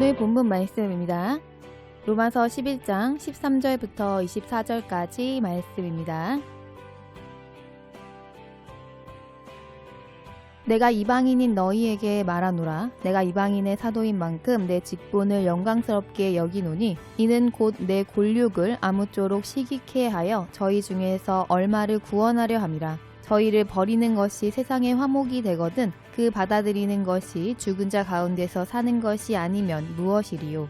오늘 본문 말씀입니다. 로마서 11장 13절부터 24절까지 말씀입니다. 내가 이방인인 너희에게 말하노라. 내가 이방인의 사도인 만큼 내 직분을 영광스럽게 여기노니 이는 곧 내 골육을 아무쪼록 시기케 하여 저희 중에서 얼마를 구원하려 함이라. 저희를 버리는 것이 세상의 화목이 되거든 그 받아들이는 것이 죽은 자 가운데서 사는 것이 아니면 무엇이리요.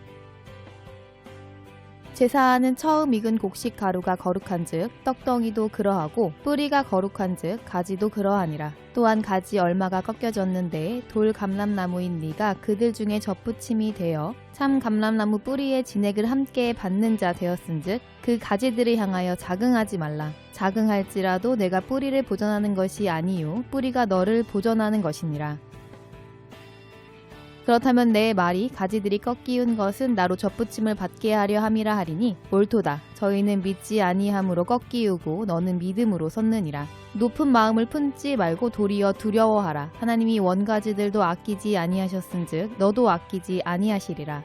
제사하는 처음 익은 곡식 가루가 거룩한즉 떡덩이도 그러하고 뿌리가 거룩한즉 가지도 그러하니라. 또한 가지 얼마가 꺾여졌는데 돌 감람나무인 네가 그들 중에 접붙임이 되어 참 감람나무 뿌리에 진액을 함께 받는 자 되었은즉 그 가지들을 향하여 자긍하지 말라. 자긍할지라도 내가 뿌리를 보존하는 것이 아니요 뿌리가 너를 보존하는 것이니라. 그렇다면 내 말이 가지들이 꺾이운 것은 나로 접붙임을 받게 하려 함이라 하리니 옳도다. 저희는 믿지 아니함으로 꺾이우고 너는 믿음으로 섰느니라. 높은 마음을 품지 말고 도리어 두려워하라. 하나님이 원가지들도 아끼지 아니하셨은즉 너도 아끼지 아니하시리라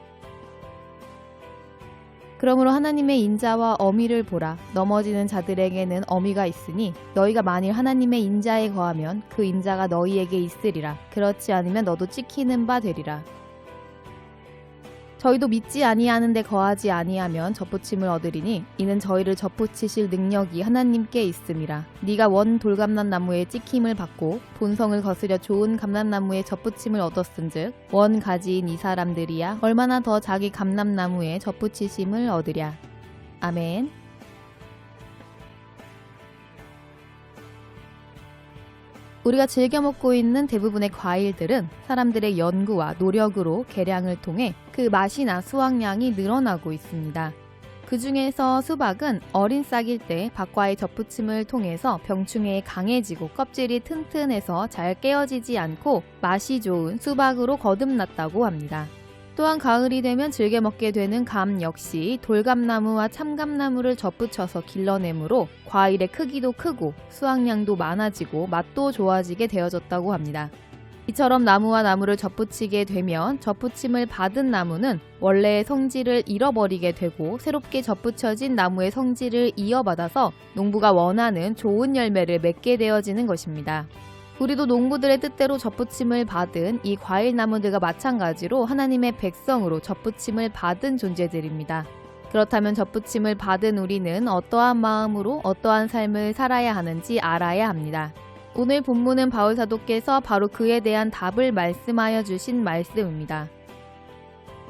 그러므로 하나님의 인자와 어미를 보라. 넘어지는 자들에게는 어미가 있으니 너희가 만일 하나님의 인자에 거하면 그 인자가 너희에게 있으리라. 그렇지 않으면 너도 찍히는 바 되리라. 저희도 믿지 아니하는데 거하지 아니하면 접붙임을 얻으리니 이는 저희를 접붙이실 능력이 하나님께 있음이라. 네가 원 돌감람 나무에 찍힘을 받고 본성을 거스려 좋은 감람나무에 접붙임을 얻었은즉 원 가지인 이 사람들이야 얼마나 더 자기 감람나무에 접붙이심을 얻으랴. 아멘. 우리가 즐겨 먹고 있는 대부분의 과일들은 사람들의 연구와 노력으로 개량을 통해 그 맛이나 수확량이 늘어나고 있습니다. 그 중에서 수박은 어린 싹일 때 박과의 접붙임을 통해서 병충해에 강해지고 껍질이 튼튼해서 잘 깨어지지 않고 맛이 좋은 수박으로 거듭났다고 합니다. 또한 가을이 되면 즐겨 먹게 되는 감 역시 돌감나무와 참감나무를 접붙여서 길러내므로 과일의 크기도 크고 수확량도 많아지고 맛도 좋아지게 되어졌다고 합니다. 이처럼 나무와 나무를 접붙이게 되면 접붙임을 받은 나무는 원래의 성질을 잃어버리게 되고 새롭게 접붙여진 나무의 성질을 이어받아서 농부가 원하는 좋은 열매를 맺게 되어지는 것입니다. 우리도 농부들의 뜻대로 접붙임을 받은 이 과일 나무들과 마찬가지로 하나님의 백성으로 접붙임을 받은 존재들입니다. 그렇다면 접붙임을 받은 우리는 어떠한 마음으로 어떠한 삶을 살아야 하는지 알아야 합니다. 오늘 본문은 바울 사도께서 바로 그에 대한 답을 말씀하여 주신 말씀입니다.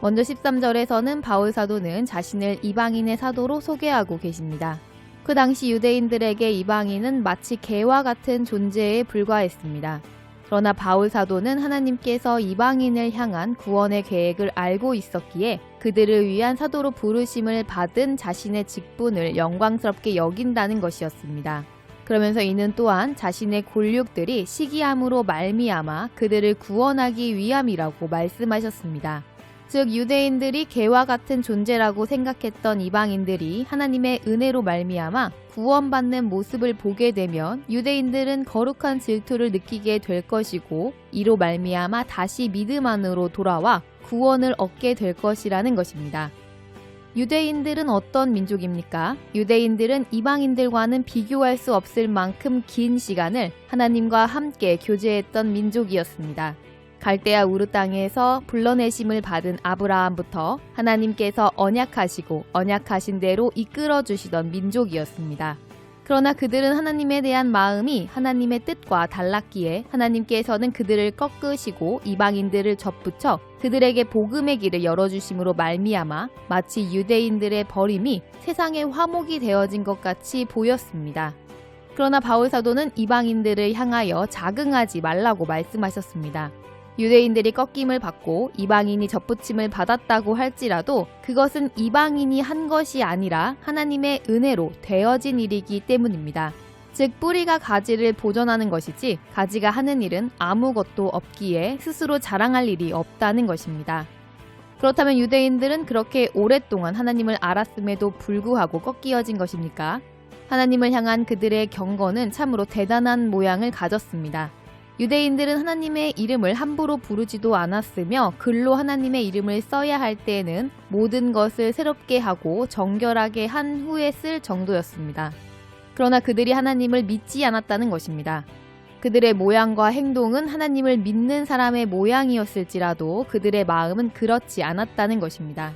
먼저 13절에서는 바울 사도는 자신을 이방인의 사도로 소개하고 계십니다. 그 당시 유대인들에게 이방인은 마치 개와 같은 존재에 불과했습니다. 그러나 바울 사도는 하나님께서 이방인을 향한 구원의 계획을 알고 있었기에 그들을 위한 사도로 부르심을 받은 자신의 직분을 영광스럽게 여긴다는 것이었습니다. 그러면서 이는 또한 자신의 골육들이 시기함으로 말미암아 그들을 구원하기 위함이라고 말씀하셨습니다. 즉 유대인들이 개와 같은 존재라고 생각했던 이방인들이 하나님의 은혜로 말미암아 구원받는 모습을 보게 되면 유대인들은 거룩한 질투를 느끼게 될 것이고 이로 말미암아 다시 믿음 안으로 돌아와 구원을 얻게 될 것이라는 것입니다. 유대인들은 어떤 민족입니까? 유대인들은 이방인들과는 비교할 수 없을 만큼 긴 시간을 하나님과 함께 교제했던 민족이었습니다. 갈대아 우르 땅에서 불러내심을 받은 아브라함부터 하나님께서 언약하시고 언약하신 대로 이끌어 주시던 민족이었습니다. 그러나 그들은 하나님에 대한 마음이 하나님의 뜻과 달랐기에 하나님께서는 그들을 꺾으시고 이방인들을 접붙여 그들에게 복음의 길을 열어주심으로 말미암아 마치 유대인들의 버림이 세상의 화목이 되어진 것 같이 보였습니다. 그러나 바울 사도는 이방인들을 향하여 자긍하지 말라고 말씀하셨습니다. 유대인들이 꺾임을 받고 이방인이 접붙임을 받았다고 할지라도 그것은 이방인이 한 것이 아니라 하나님의 은혜로 되어진 일이기 때문입니다. 즉 뿌리가 가지를 보존하는 것이지 가지가 하는 일은 아무것도 없기에 스스로 자랑할 일이 없다는 것입니다. 그렇다면 유대인들은 그렇게 오랫동안 하나님을 알았음에도 불구하고 꺾이어진 것입니까? 하나님을 향한 그들의 경건은 참으로 대단한 모양을 가졌습니다. 유대인들은 하나님의 이름을 함부로 부르지도 않았으며 글로 하나님의 이름을 써야 할 때에는 모든 것을 새롭게 하고 정결하게 한 후에 쓸 정도였습니다. 그러나 그들이 하나님을 믿지 않았다는 것입니다. 그들의 모양과 행동은 하나님을 믿는 사람의 모양이었을지라도 그들의 마음은 그렇지 않았다는 것입니다.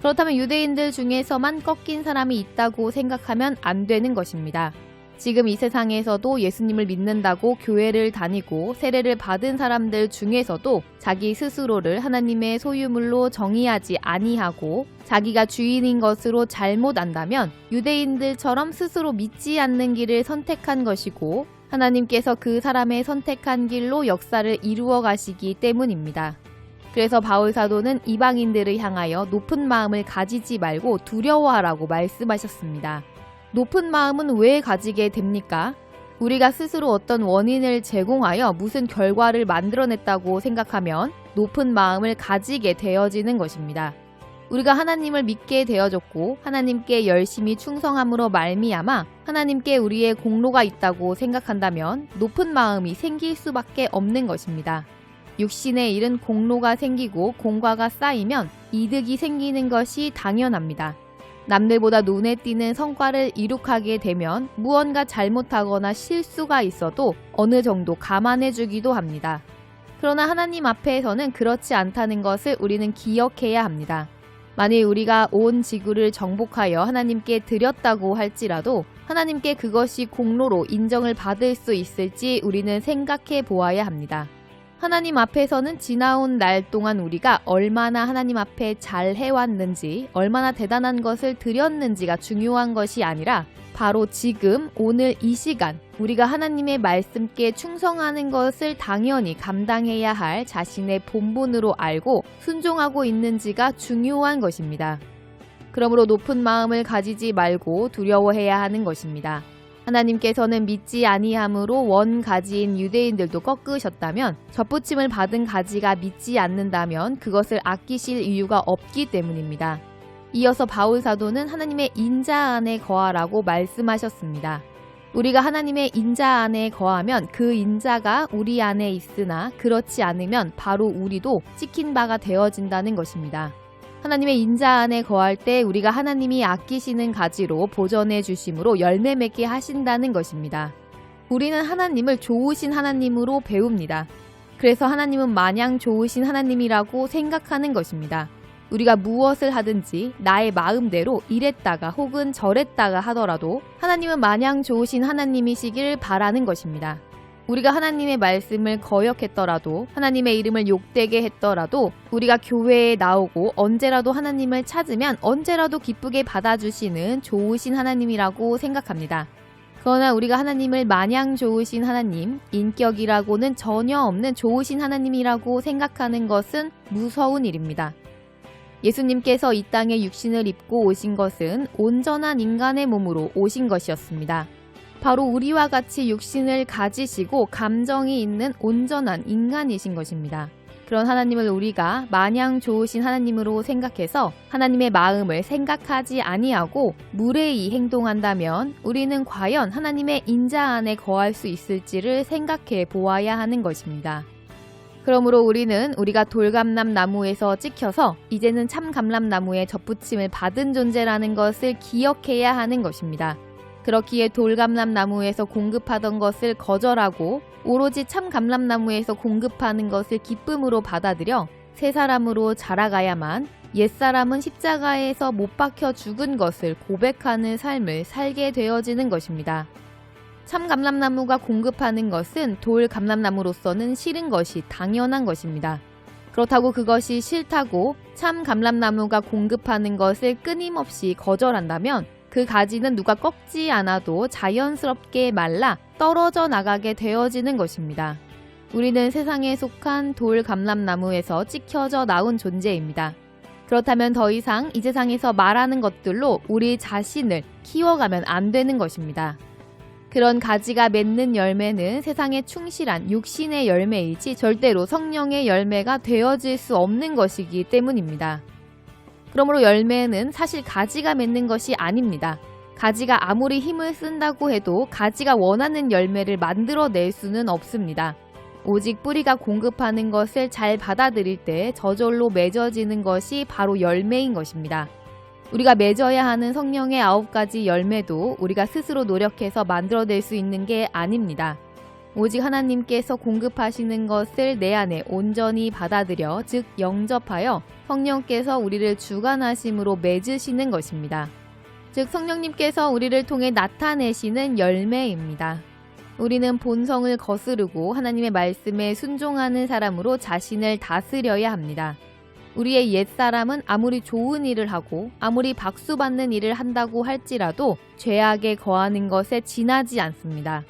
그렇다면 유대인들 중에서만 꺾인 사람이 있다고 생각하면 안 되는 것입니다. 지금 이 세상에서도 예수님을 믿는다고 교회를 다니고 세례를 받은 사람들 중에서도 자기 스스로를 하나님의 소유물로 정의하지 아니하고 자기가 주인인 것으로 잘못 안다면 유대인들처럼 스스로 믿지 않는 길을 선택한 것이고 하나님께서 그 사람의 선택한 길로 역사를 이루어 가시기 때문입니다. 그래서 바울 사도는 이방인들을 향하여 높은 마음을 가지지 말고 두려워하라고 말씀하셨습니다. 높은 마음은 왜 가지게 됩니까? 우리가 스스로 어떤 원인을 제공하여 무슨 결과를 만들어냈다고 생각하면 높은 마음을 가지게 되어지는 것입니다. 우리가 하나님을 믿게 되어졌고 하나님께 열심히 충성함으로 말미암아 하나님께 우리의 공로가 있다고 생각한다면 높은 마음이 생길 수밖에 없는 것입니다. 육신의 일은 공로가 생기고 공과가 쌓이면 이득이 생기는 것이 당연합니다. 남들보다 눈에 띄는 성과를 이룩하게 되면 무언가 잘못하거나 실수가 있어도 어느 정도 감안해 주기도 합니다. 그러나 하나님 앞에서는 그렇지 않다는 것을 우리는 기억해야 합니다. 만일 우리가 온 지구를 정복하여 하나님께 드렸다고 할지라도 하나님께 그것이 공로로 인정을 받을 수 있을지 우리는 생각해 보아야 합니다. 하나님 앞에서는 지나온 날 동안 우리가 얼마나 하나님 앞에 잘 해왔는지, 얼마나 대단한 것을 드렸는지가 중요한 것이 아니라 바로 지금, 오늘 이 시간, 우리가 하나님의 말씀께 충성하는 것을 당연히 감당해야 할 자신의 본분으로 알고 순종하고 있는지가 중요한 것입니다. 그러므로 높은 마음을 가지지 말고 두려워해야 하는 것입니다. 하나님께서는 믿지 아니함으로 원 가지인 유대인들도 꺾으셨다면 접붙임을 받은 가지가 믿지 않는다면 그것을 아끼실 이유가 없기 때문입니다. 이어서 바울 사도는 하나님의 인자 안에 거하라고 말씀하셨습니다. 우리가 하나님의 인자 안에 거하면 그 인자가 우리 안에 있으나 그렇지 않으면 바로 우리도 찍힌 바가 되어진다는 것입니다. 하나님의 인자 안에 거할 때 우리가 하나님이 아끼시는 가지로 보전해 주심으로 열매 맺게 하신다는 것입니다. 우리는 하나님을 좋으신 하나님으로 배웁니다. 그래서 하나님은 마냥 좋으신 하나님이라고 생각하는 것입니다. 우리가 무엇을 하든지 나의 마음대로 이랬다가 혹은 저랬다가 하더라도 하나님은 마냥 좋으신 하나님이시길 바라는 것입니다. 우리가 하나님의 말씀을 거역했더라도 하나님의 이름을 욕되게 했더라도 우리가 교회에 나오고 언제라도 하나님을 찾으면 언제라도 기쁘게 받아주시는 좋으신 하나님이라고 생각합니다. 그러나 우리가 하나님을 마냥 좋으신 하나님, 인격이라고는 전혀 없는 좋으신 하나님이라고 생각하는 것은 무서운 일입니다. 예수님께서 이 땅에 육신을 입고 오신 것은 온전한 인간의 몸으로 오신 것이었습니다. 바로 우리와 같이 육신을 가지시고 감정이 있는 온전한 인간이신 것입니다. 그런 하나님을 우리가 마냥 좋으신 하나님으로 생각해서 하나님의 마음을 생각하지 아니하고 무례히 행동한다면 우리는 과연 하나님의 인자 안에 거할 수 있을지를 생각해 보아야 하는 것입니다. 그러므로 우리는 우리가 돌감람 나무에서 찍혀서 이제는 참 감람 나무의 접붙임을 받은 존재라는 것을 기억해야 하는 것입니다. 그렇기에 돌감람 나무에서 공급하던 것을 거절하고 오로지 참 감람나무에서 공급하는 것을 기쁨으로 받아들여 새 사람으로 자라가야만 옛사람은 십자가에서 못 박혀 죽은 것을 고백하는 삶을 살게 되어지는 것입니다. 참 감람나무가 공급하는 것은 돌 감람나무로서는 싫은 것이 당연한 것입니다. 그렇다고 그것이 싫다고 참 감람나무가 공급하는 것을 끊임없이 거절한다면 그 가지는 누가 꺾지 않아도 자연스럽게 말라 떨어져 나가게 되어지는 것입니다. 우리는 세상에 속한 돌 감람나무에서 찍혀져 나온 존재입니다. 그렇다면 더 이상 이 세상에서 말하는 것들로 우리 자신을 키워가면 안 되는 것입니다. 그런 가지가 맺는 열매는 세상에 충실한 육신의 열매이지 절대로 성령의 열매가 되어질 수 없는 것이기 때문입니다. 그러므로 열매는 사실 가지가 맺는 것이 아닙니다. 가지가 아무리 힘을 쓴다고 해도 가지가 원하는 열매를 만들어낼 수는 없습니다. 오직 뿌리가 공급하는 것을 잘 받아들일 때 저절로 맺어지는 것이 바로 열매인 것입니다. 우리가 맺어야 하는 성령의 아홉 가지 열매도 우리가 스스로 노력해서 만들어낼 수 있는 게 아닙니다. 오직 하나님께서 공급하시는 것을 내 안에 온전히 받아들여 즉 영접하여 성령께서 우리를 주관하심으로 맺으시는 것입니다. 즉 성령님께서 우리를 통해 나타내시는 열매입니다. 우리는 본성을 거스르고 하나님의 말씀에 순종하는 사람으로 자신을 다스려야 합니다. 우리의 옛사람은 아무리 좋은 일을 하고 아무리 박수받는 일을 한다고 할지라도 죄악에 거하는 것에 지나지 않습니다.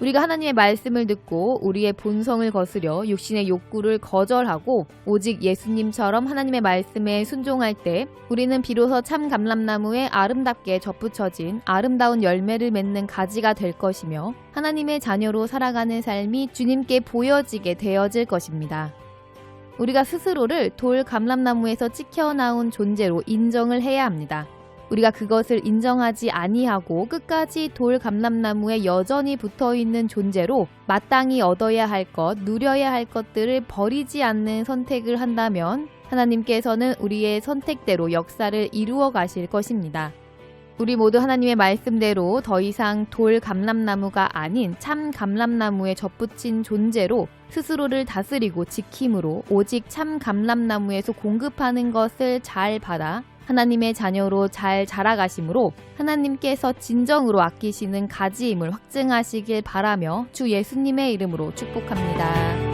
우리가 하나님의 말씀을 듣고 우리의 본성을 거스려 육신의 욕구를 거절하고 오직 예수님처럼 하나님의 말씀에 순종할 때 우리는 비로소 참 감람나무에 아름답게 접붙여진 아름다운 열매를 맺는 가지가 될 것이며 하나님의 자녀로 살아가는 삶이 주님께 보여지게 되어질 것입니다. 우리가 스스로를 돌 감람나무에서 찍혀 나온 존재로 인정을 해야 합니다. 우리가 그것을 인정하지 아니하고 끝까지 돌 감람나무에 여전히 붙어 있는 존재로 마땅히 얻어야 할 것, 누려야 할 것들을 버리지 않는 선택을 한다면 하나님께서는 우리의 선택대로 역사를 이루어 가실 것입니다. 우리 모두 하나님의 말씀대로 더 이상 돌 감람나무가 아닌 참 감람나무에 접붙인 존재로 스스로를 다스리고 지킴으로 오직 참 감람나무에서 공급하는 것을 잘 받아 하나님의 자녀로 잘 자라가심으로 하나님께서 진정으로 아끼시는 가지임을 확증하시길 바라며 주 예수님의 이름으로 축복합니다.